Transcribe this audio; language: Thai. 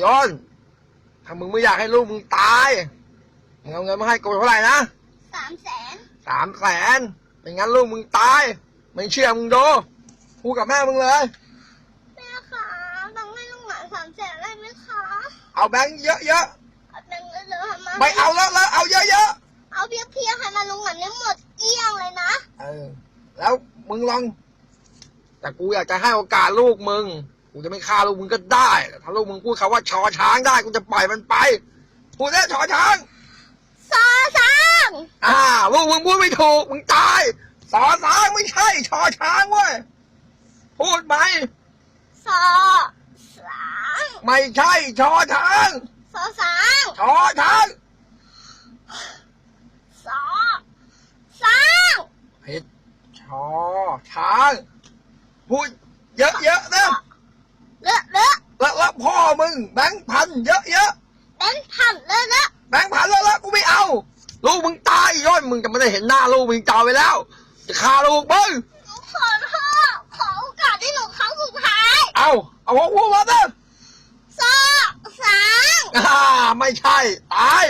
ย้อนถ้ามึงไม่อยากให้ลูกมึงตายมึงเอาเงินมาให้กูเท่าไหร่นะสามแสนสามแสนไม่งั้นลูกมึงตาย ไม่เชื่อมึงดูพูดกับแม่มึงเลย แม่คะต้องให้ลุงหมาสามแสนได้ไหมคะเอาแบงค์เยอะเอาแบงค์เลยๆให้มาๆไม่เอาแล้วแล้วเอาเยอะเอาเพียงเพียงๆให้มาลุงหมาเนี่ยหมดเกลี้ยงเลยนะ ๆเออแล้วมึงลอง แต่กูอยากจะให้โอกาสลูกมึง กูจะไม่ฆ่าลูกมึงก็ได้แต่ถ้าลูกมึงพูดคำว่าชอช้างได้กูจะปล่อยมันไปพูดได้ชอช้างซอสามอ่าลูกมึงพูดไม่ถูกมึงตายสอสางไม่ใช่ชอช้างเว้ยพูดไหมซอสามไม่ใช่ชอช้างซอสามชอช้างซอสามผิดชอช้างพูดเยอะๆนะ เลอะเลอะ แล้วแล้ว พ่อมึงแบงค์พันเยอะแบงค์พันเลอะเลอะๆแบงค์พันแล้วแล้วกูไม่เอา ลูกมึงตายย้อนมึงจะไม่ได้เห็นหน้าลูกมึงจาไปแล้ว จะฆ่าลูกมึงหนูขอโทษขอโอกาสให้หนูครั้งสุดท้าย เอาเอาหัวพูดมาเถอะซอสามอ่าไม่ใช่ตาย